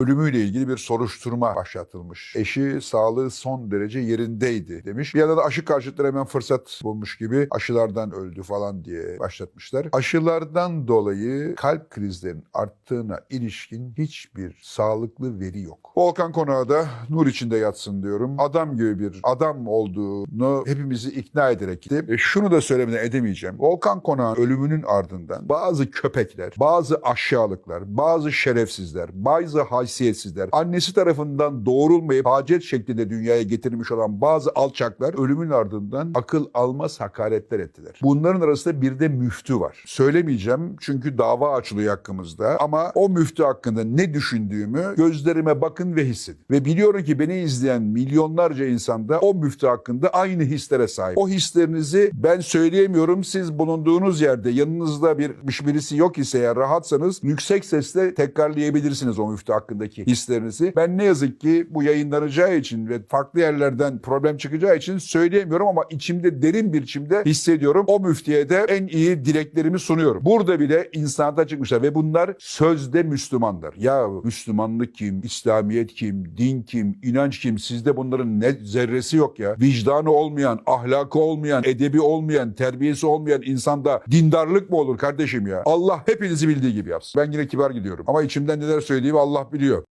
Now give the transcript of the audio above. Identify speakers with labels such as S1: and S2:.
S1: ölümüyle ilgili bir soruşturma başlatılmış. Eşi sağlığı son derece yerindeydi demiş. Bir de aşı karşıtları hemen fırsat bulmuş gibi aşılardan öldü falan diye başlatmışlar. Aşılardan dolayı kalp krizlerinin arttığına ilişkin hiçbir sağlıklı veri yok. Volkan Konağı da nur içinde yatsın diyorum. Adam gibi bir adam olduğunu hepimizi ikna ederek gitti. E şunu da söylemeden edemeyeceğim. Volkan Konağı'nın ölümünün ardından bazı köpekler, bazı aşağılıklar, bazı şerefsizler, bazı haysiyetsizler, annesi tarafından doğurulmayıp hacet şeklinde dünyaya getirilmiş olan bazı alçaklar ölümün ardından akıl almaz hakaretler ettiler. Bunların arasında bir de müftü var. Söylemeyeceğim çünkü dava açılıyor hakkımızda ama o müftü hakkında ne düşündüğümü gözlerime bakın ve hissedin. Ve biliyorum ki beni izleyen milyonlarca insanda o müftü hakkında aynı hislere sahip. O hislerinizi ben söyleyemiyorum. Siz bulunduğunuz yerde yanınızda bir birisi yok ise eğer rahatsanız yüksek sesle tekrarlayabilirsiniz o müftü hakkındaki hislerinizi. Ben ne yazık ki bu yayınlanacağı için ve farklı yerlerden problem çıkacağı için söyleyemiyorum ama içimde derin bir içimde hissediyorum. O müftiye de en iyi dileklerimi sunuyorum. Burada bile insanata çıkmışlar ve bunlar sözde Müslümanlar. Ya Müslümanlık kim, İslamiyet kim, din kim, inanç kim sizde bunların ne zerresi yok ya. Vicdanı olmayan, ahlakı olmayan, edebi olmayan, terbiyesi olmayan insanda dindarlık mı olur kardeşim ya? Allah hepinizi bildiği gibi yapsın. Ben yine kibar gidiyorum ama içimden neler söylediğimi Allah biliyor. я.